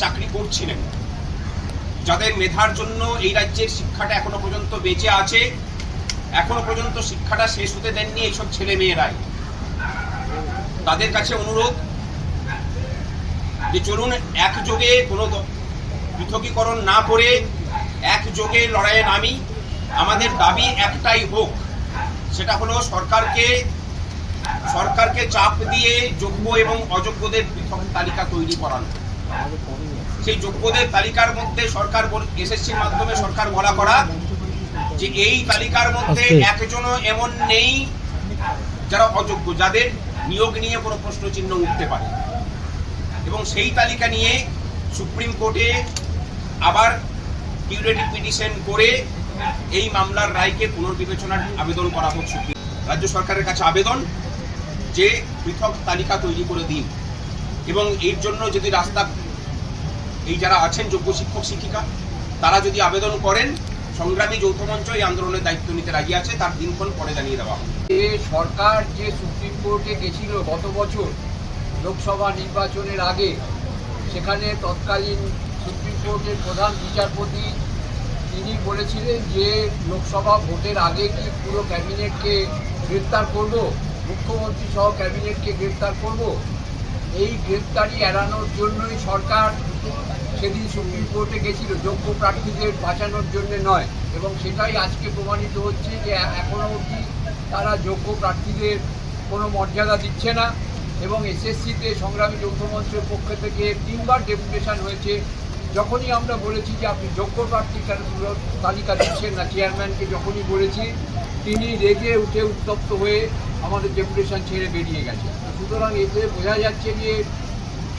চাকরি করছিলেন। যাদের মেধার জন্য এই রাজ্যের শিক্ষাটা এখনও পর্যন্ত বেঁচে আছে, এখনও পর্যন্ত শিক্ষাটা শেষ হতে দেননি এইসব ছেলে মেয়েরাই তাদের কাছে অনুরোধ যে চলুন একযোগে কোনো পৃথকীকরণ না করে একযোগে লড়াইয়ে নামি। আমাদের দাবি একটাই হোক, সেটা হলো সরকারকে সরকারকে চাপ দিয়ে যোগ্য এবং অযোগ্যদের পৃথক তালিকা তৈরি করানো। সেই যোগ্যদের তালিকার মধ্যে সরকার এসএসসির মাধ্যমে সরকার বলা করা যে এই তালিকার মধ্যে। একজনও এমন নেই যারা অযোগ্য যাদের নিয়োগ নিয়ে কোনো প্রশ্ন চিহ্ন উঠতে পারে এবং সেই তালিকা নিয়ে সুপ্রিম কোর্টে আবার কিউরেটিভ পিটিশন করে এই মামলার রায়কে পুনর্বিবেচনার আবেদন করা হোক সুপ্রিম রাজ্য সরকারের কাছে আবেদন যে পৃথক তালিকা তৈরি করে দিন এবং এর জন্য যদি রাস্তা, এই যারা আছেন যোগ্য শিক্ষক, শিক্ষিকা, তারা যদি আবেদন করেন, সংগ্রামী যৌথ মঞ্চ এই আন্দোলনের দায়িত্ব নিতে রাজি আছে, তার দিনক্ষণ পরে জানিয়ে দেওয়া হবে। সরকার যে সুপ্রিম কোর্টে গেছিল গত বছর, লোকসভা নির্বাচনের আগে, সেখানে তৎকালীন সুপ্রিম কোর্টের প্রধান বিচারপতি, তিনি বলেছিলেন যে লোকসভা ভোটের আগে কি পুরো ক্যাবিনেটকে গ্রেপ্তার করব? মুখ্যমন্ত্রী সহ ক্যাবিনেটকে গ্রেপ্তার করব? এই গ্রেপ্তারি এড়ানোর জন্যই সরকার সেদিন সুপ্রিম কোর্টে গেছিল, যোগ্য প্রার্থীদের বাঁচানোর জন্য নয়। এবং সেটাই আজকে প্রমাণিত হচ্ছে যে এখনও অবধি তারা যোগ্য প্রার্থীদের কোনো মর্যাদা দিচ্ছে না। এবং এসএসসিতে সংগ্রামী যৌথ মঞ্চের পক্ষ থেকে তিনবার ডেপুটেশন হয়েছে। যখনই আমরা বলেছি যে আপনি যোগ্য প্রার্থী তালিকা দিচ্ছেন না, চেয়ারম্যানকে যখনই বলেছি, তিনি রেগে উঠে উত্তপ্ত হয়ে আমাদের ডেপুটেশন ছেড়ে বেরিয়ে গেছে সুতরাং এতে বোঝা যাচ্ছে যে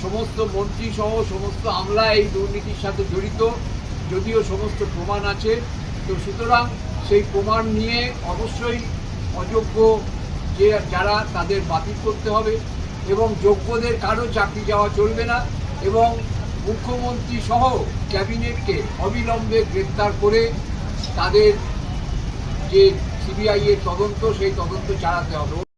সমস্ত মন্ত্রী সহ সমস্ত আমলা এই দুর্নীতির সাথে জড়িত, যদিও সমস্ত প্রমাণ আছে। তো সুতরাং সেই প্রমাণ নিয়ে অবশ্যই অযোগ্য যে যারা তাদের বাতিল করতে হবে এবং যোগ্যদের কারও চাকরি যাওয়া চলবে না এবং মুখ্যমন্ত্রী সহ ক্যাবিনেটকে অবিলম্বে গ্রেপ্তার করে তাদের যে সিবিআই এর তদন্ত, সেই তদন্ত চালাতে হবে।